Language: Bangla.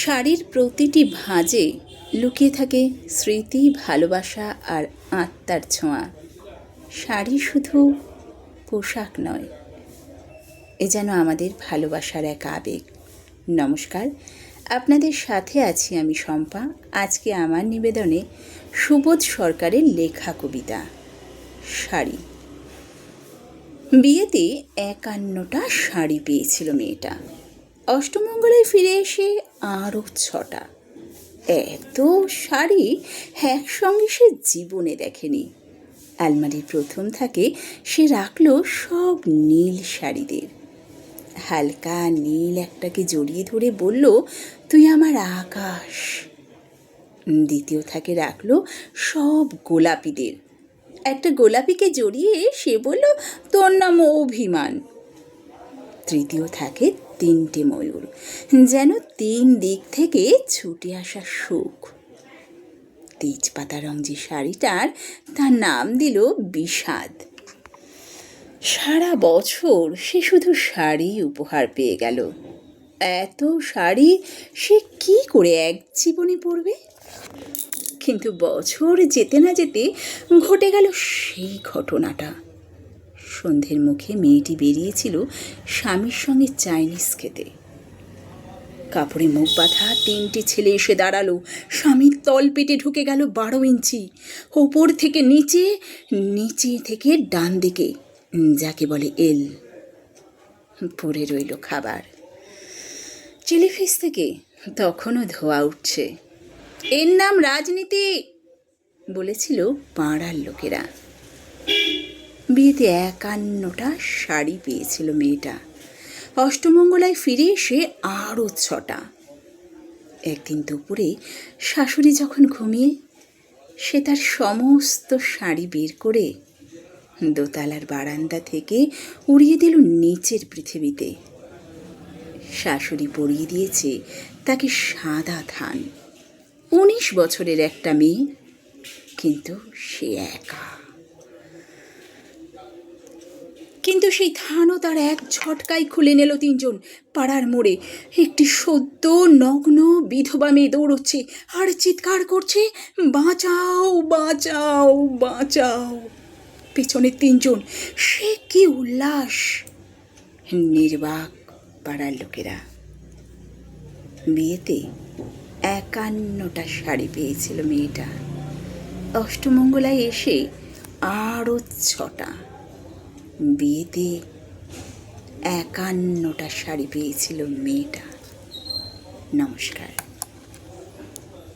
শাড়ির প্রতিটি ভাঁজে লুকিয়ে থাকে স্মৃতি, ভালোবাসা আর আত্মার ছোঁয়া। শাড়ি শুধু পোশাক নয়, এ যেন আমাদের ভালোবাসার এক আবেগ। নমস্কার, আপনাদের সাথে আছি আমি শম্পা। আজকে আমার নিবেদনে সুবোধ সরকারের লেখা কবিতা, শাড়ি। বিয়েতে একান্নটা শাড়ি পেয়েছিল মেয়েটা। অষ্টমঙ্গলায় ফিরে এসে আরও ছটা। এত শাড়ি একসঙ্গে সে জীবনে দেখেনি। আলমারির প্রথম থাকে সে রাখল সব নীল শাড়িদের। হালকা নীল একটাকে জড়িয়ে ধরে বলল, তুই আমার আকাশ। দ্বিতীয় থাকে রাখল সব গোলাপিদের। একটা গোলাপিকে জড়িয়ে সে বলল, তোর নাম অভিমান। তৃতীয় থাকে তিনটে ময়ূর, যেন তিন দিক থেকে ছুটে আসা সুখ। তেজপাতা রং যে শাড়িটার তার নাম দিল বিষাদ। সারা বছর সে শুধু শাড়ি উপহার পেয়ে গেল। এত শাড়ি সে কি করে এক জীবনে পরবে? কিন্তু বছর যেতে না যেতে ঘটে গেল সেই ঘটনাটা। সন্ধ্যের মুখে মেয়েটি বেরিয়েছিল স্বামীর সঙ্গে চাইনিজ খেতে। কাপড়ে মুখ বাঁধা তিনটে ছেলে এসে দাঁড়াল। স্বামীর তল পেটে ঢুকে গেল বারো ইঞ্চি। ওপর থেকে নিচে নিচে থেকে ডান দিকে, যাকে বলে এল। পড়ে রইল খাবার। চিলি ফিস থেকে তখনও ধোয়া উঠছে। এর নাম রাজনীতি, বলেছিল পাড়ার লোকেরা। বিয়েতে একান্নটা শাড়ি পেয়েছিল মেয়েটা। অষ্টমঙ্গলায় ফিরে এসে আরও ছটা। একদিন দুপুরে শাশুড়ি যখন ঘুমিয়ে, সে তার সমস্ত শাড়ি বের করে দোতলার বারান্দা থেকে উড়িয়ে দিল নিচের পৃথিবীতে। শাশুড়ি পরিয়ে দিয়েছে তাকে সাদা ধান উনিশ বছরের একটা মেয়ে, কিন্তু সে একা। কিন্তু সেই ধানও তার এক ঝটকায় খুলে নিল তিনজন পাড়ার মোড়ে। একটি সদ্য নগ্ন বিধবা মেয়ে দৌড়চ্ছে, আর চিৎকার করছে, বাঁচাও বাঁচাও বাঁচাও। পেছনে তিনজন, সে কি উল্লাস? নির্বাক পাড়ার লোকেরা। বিয়েতে একান্নটা শাড়ি পেয়েছিল মেয়েটা। অষ্টমঙ্গলায় এসে আরও ছটা বিয়েতে একান্নটা শাড়ি পেয়েছিল মেয়েটা। নমস্কার।